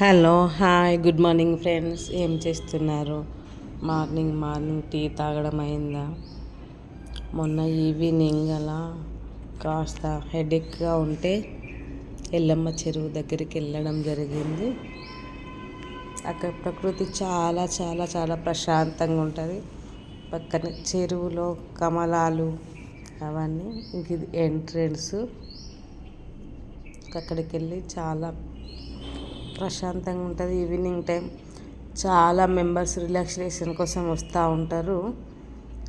Hello hi good morning friends. ఏం చేస్తున్నారు? Morning morning tea తాగడం అయిందా? మొన్న ఈవినింగ్ అలా కాస్త హెడేక్గా ఉంటే ఎల్లమ్మ చెరువు దగ్గరికి వెళ్ళడం జరిగింది. అక్కడ ప్రకృతి చాలా చాలా చాలా ప్రశాంతంగా ఉంటుంది. పక్కన చెరువులో కమలాలు అవన్నీ ఇంక ఇది ఎంట్రన్స్. అక్కడికి వెళ్ళి చాలా ప్రశాంతంగా ఉంటుంది ఈవినింగ్ టైం. చాలా మెంబర్స్ రిలాక్సేషన్ కోసం వస్తూ ఉంటారు.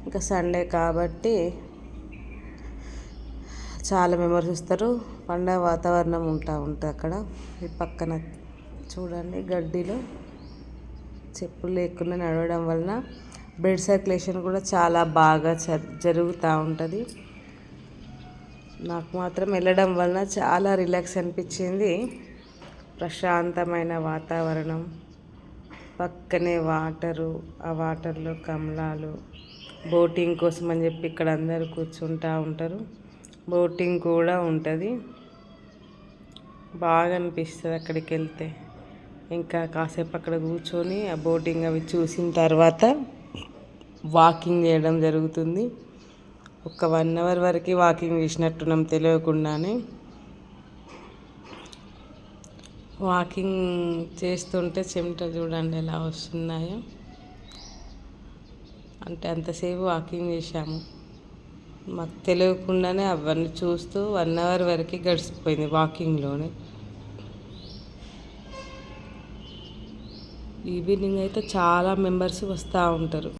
ఇంకా సండే కాబట్టి చాలా మెంబర్స్ వస్తారు. పండగ వాతావరణం ఉంటా ఉంటుంది అక్కడ. ఈ పక్కన చూడండి గడ్డిలో చెప్పులు లేకుండా నడవడం వలన బ్లడ్ సర్క్యులేషన్ కూడా చాలా బాగా జరుగుతూ ఉంటుంది. నాకు మాత్రం వెళ్ళడం వలన చాలా రిలాక్స్ అనిపించింది. ప్రశాంతమైన వాతావరణం. పక్కనే వాటరు ఆ వాటర్లో కమలాలు. బోటింగ్ కోసం అని చెప్పి ఇక్కడ అందరు కూర్చుంటూ ఉంటారు. బోటింగ్ కూడా ఉంటుంది. బాగా అనిపిస్తుంది అక్కడికి వెళ్తే. ఇంకా కాసేపు అక్కడ కూర్చొని ఆ బోటింగ్ అవి చూసిన తర్వాత వాకింగ్ చేయడం జరుగుతుంది. ఒక వన్ అవర్ వరకు వాకింగ్ చేసినట్టున్నాం తెలియకుండానే. వాకింగ్ చేస్తుంటే చెమట చూడండి ఎలా వస్తున్నాయో. అంటే అంతసేపు వాకింగ్ చేశాము. మాకు తెలియకుండానే అవన్నీ చూస్తూ వన్ అవర్ వరకు గడిచిపోయింది వాకింగ్లోనే. ఈవినింగ్ అయితే చాలా మెంబర్స్ వస్తూ ఉంటారు.